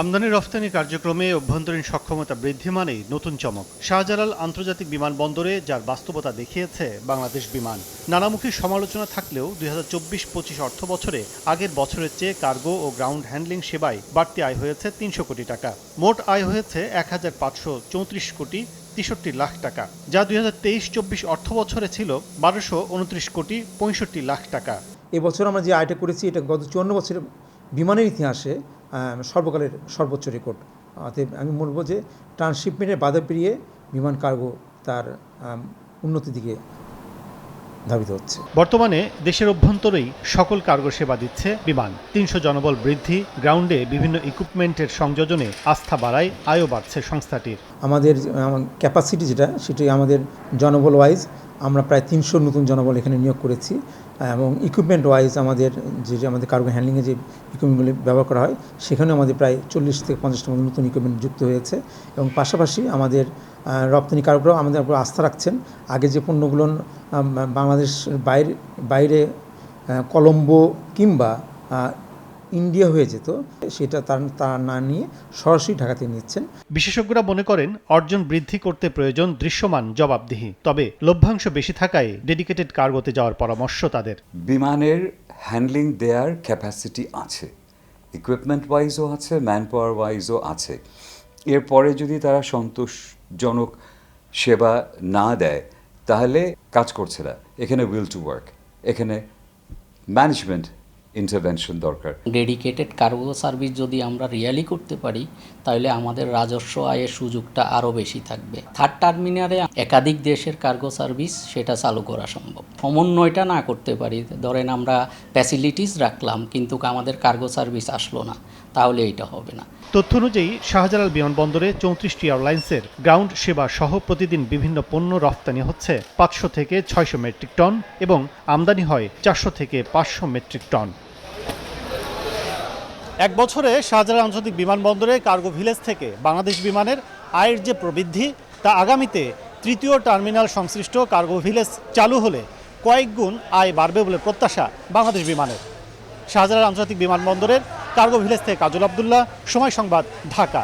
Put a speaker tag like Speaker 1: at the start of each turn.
Speaker 1: আমদানি রফতানি কার্যক্রমে অভ্যন্তরীণ সক্ষমতা বৃদ্ধি মানেই নতুন চমক। শাহজালাল আন্তর্জাতিক বিমানবন্দরে, যার বাস্তবতা দেখিয়েছে বাংলাদেশ বিমান। নানামুখী সমালোচনা থাকলেও দুই হাজার চব্বিশ পঁচিশ অর্থ বছরে আগের বছরের চেয়ে কার্গো ও গ্রাউন্ড হ্যান্ডলিং সেবায় বাড়তি আয় হয়েছে তিনশো কোটি টাকা। মোট আয় হয়েছে এক হাজার পাঁচশো চৌত্রিশ কোটি তেষট্টি লাখ টাকা, যা দুই হাজার তেইশ চব্বিশ অর্থ বছরে ছিল বারোশো উনত্রিশ কোটি পঁয়ষট্টি লাখ টাকা।
Speaker 2: এবছর আমরা যে আয়টা করেছি, এটা গত চুয়ান্ন বছরের বিমানের ইতিহাসে সর্বকালের সর্বোচ্চ রেকর্ড অতএব আমি বলব যে ট্রান্সশিপমেন্টের বাধা পেরিয়ে বিমান কার্গো তার উন্নতির দিকে ধাবিত হচ্ছে।
Speaker 1: বর্তমানে দেশের অভ্যন্তরেই সকল কার্গো সেবা দিচ্ছে বিমান। তিনশো জনবল বৃদ্ধি গ্রাউন্ডে বিভিন্ন ইকুইপমেন্টের সংযোজনে আস্থা বাড়ায় আয়ও বাড়ছে সংস্থাটির।
Speaker 2: আমাদের ক্যাপাসিটি যেটা সেটি আমাদের জনবল ওয়াইজ আমরা প্রায় তিনশো নতুন জনবল এখানে নিয়োগ করেছি, এবং ইকুইপমেন্ট ওয়াইজ আমাদের যে আমাদের কার্গো হ্যান্ডলিংয়ে যে ইকুইপমেন্টগুলি ব্যবহার করা হয় সেখানে আমাদের প্রায় চল্লিশ থেকে পঞ্চাশটার মতো নতুন ইকুইপমেন্ট যুক্ত হয়েছে। এবং পাশাপাশি আমাদের রপ্তানি কারকরাও আমাদের উপর আস্থা রাখছেন। আগে যে পণ্যগুলো বাংলাদেশ বাইরে বাইরে কলম্বো কিংবা ইন্ডিয়া হয়ে যেত সেটা তার তারা না নিয়ে সরাসরি ঢাকাতে নিচ্ছেন।
Speaker 1: বিশেষজ্ঞরা মনে করেন অর্জন বৃদ্ধি করতে প্রয়োজন দৃশ্যমান জবাবদিহি। তবে লভ্যাংশ বেশি থাকায় ডেডিকেটেড কার্গোতে যাওয়ার পরামর্শ তাদের।
Speaker 3: বিমানের হ্যান্ডলিং দেয়ার ক্যাপাসিটি আছে। ইকুইপমেন্ট ওয়াইজও আছে ম্যান পাওয়ার ওয়াইজও আছে। এরপরে যদি তারা সন্তোষজনক সেবা না দেয় তাহলে কাজ করছে না। এখানে উইল টু ওয়ার্ক এখানে ম্যানেজমেন্ট ইন্টারভেনশন দরকার।
Speaker 4: ডেডিকেটেড কার্গো সার্ভিস যদি আমরা রিয়ালি করতে পারি তাহলে আমাদের রাজস্ব আয়ের সুযোগটা আরও বেশি থাকবে। থার্ড টার্মিনালে একাধিক দেশের কার্গো সার্ভিস সেটা চালু করা সম্ভব। সমন্বয়টা না করতে পারি ধরেন আমরা ফ্যাসিলিটিস রাখলাম কিন্তু আমাদের কার্গো সার্ভিস আসলো না তাহলে এটা হবে না।
Speaker 1: তথ্য অনুযায়ী শাহজালাল বিমানবন্দরে চৌত্রিশটি এয়ারলাইন্সের গ্রাউন্ড সেবা সহ প্রতিদিন বিভিন্ন পণ্য রফতানি হচ্ছে পাঁচশো থেকে ছয়শো মেট্রিক টন এবং আমদানি হয় চারশো থেকে পাঁচশো মেট্রিক টন এক বছরে শাহজালাল আন্তর্জাতিক বিমানবন্দরে কার্গো ভিলেজ থেকে বাংলাদেশ বিমানের আয়ের যে প্রবৃদ্ধি, তা আগামীতে তৃতীয় টার্মিনাল সংশ্লিষ্ট কার্গো ভিলেজ চালু হলে কয়েক গুণ আয় বাড়বে বলে প্রত্যাশা বাংলাদেশ বিমানের। শাহজালাল আন্তর্জাতিক বিমানবন্দরের কার্গো ভিলেজ থেকে কাজল আবদুল্লাহ, সময় সংবাদ, ঢাকা।